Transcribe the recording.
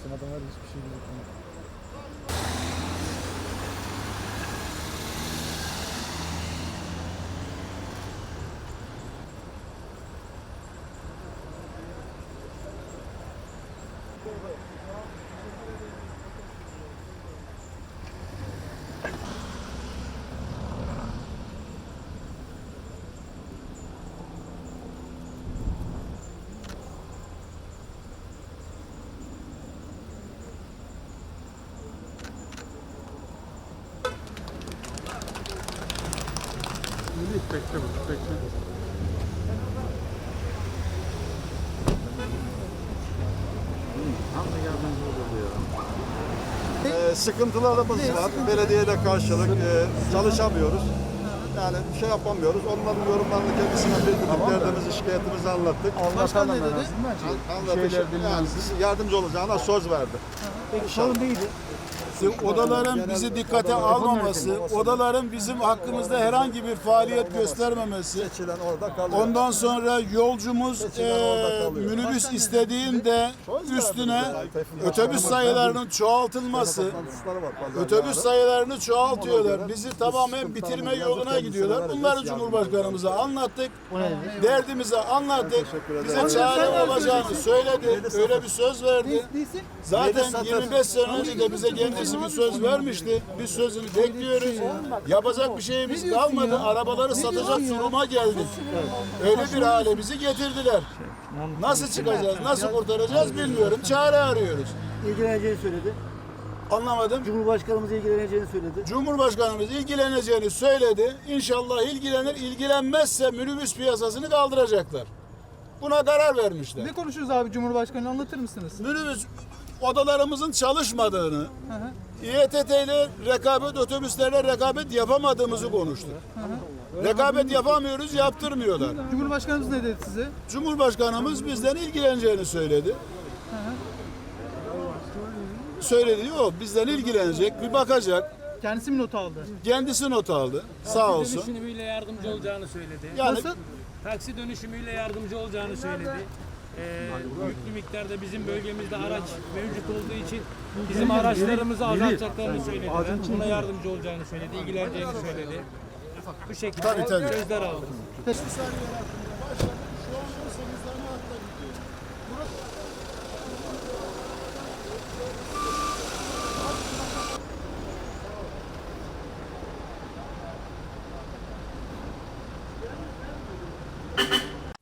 Teslim adamlar hiçbir şey gözükmüyor. Bekle bu, bekle. Ee, sıkıntılarımız var. Belediyeyle karşılık e, çalışamıyoruz. Yani şey yapamıyoruz. Onların yorumlarını kendisine bildirdik. Derdimizi, şikayetimizi anlattık. Başkan ne dedi? Anlattık. Yani biz yardımcı olacağına söz verdi. Sorun değildi. Odaların bizi dikkate almaması, odaların bizim hakkımızda herhangi bir faaliyet göstermemesi, ondan sonra yolcumuz kalıyor. minibüs istediğinde üstüne otobüs sayılarının çoğaltılması, otobüs sayılarını çoğaltıyorlar. Bizi tamamen bitirme yoluna gidiyorlar. Bunları Cumhurbaşkanımıza anlattık. Derdimizi anlattık. Bize çare olacağını söyledi. Öyle bir söz verdi. Zaten 25 sene önce de bize kendisi bir söz vermişti. Biz sözünü bekliyoruz. Yapacak bir şeyimiz kalmadı. Arabaları satacak duruma geldik. Öyle bir hale bizi getirdiler. Nasıl çıkacağız, nasıl kurtaracağız bilmiyorum. Çare arıyoruz. İlgileneceğini söyledi. Anlamadım. Cumhurbaşkanımız ilgileneceğini söyledi. Cumhurbaşkanımız ilgileneceğini söyledi. İnşallah ilgilenir. İlgilenmezse minibüs piyasasını kaldıracaklar. Buna karar vermişler. Ne konuşuruz abi Cumhurbaşkanı anlatır mısınız? Minibüs odalarımızın çalışmadığını, İETT ile rekabet otobüslerle rekabet yapamadığımızı konuştuk. Rekabet yapamıyoruz, yaptırmıyorlar. Cumhurbaşkanımız ne dedi size? Cumhurbaşkanımız bizden ilgileneceğini söyledi. Söyledi yok bizden ilgilenecek, bir bakacak. Kendisi mi not aldı? Kendisi not aldı. Sağ olsun. dönüşümüyle yardımcı olacağını söyledi. Yani Nasıl? Taksi dönüşümüyle yardımcı olacağını söyledi. Ee, yüklü miktarda bizim bölgemizde araç mevcut olduğu için bizim araçlarımızı azaltacaklarını söyledi. Buna yardımcı olacağını söyledi, ilgileneceğini söyledi. Bu şekilde Tabii, tabii. sözler aldık.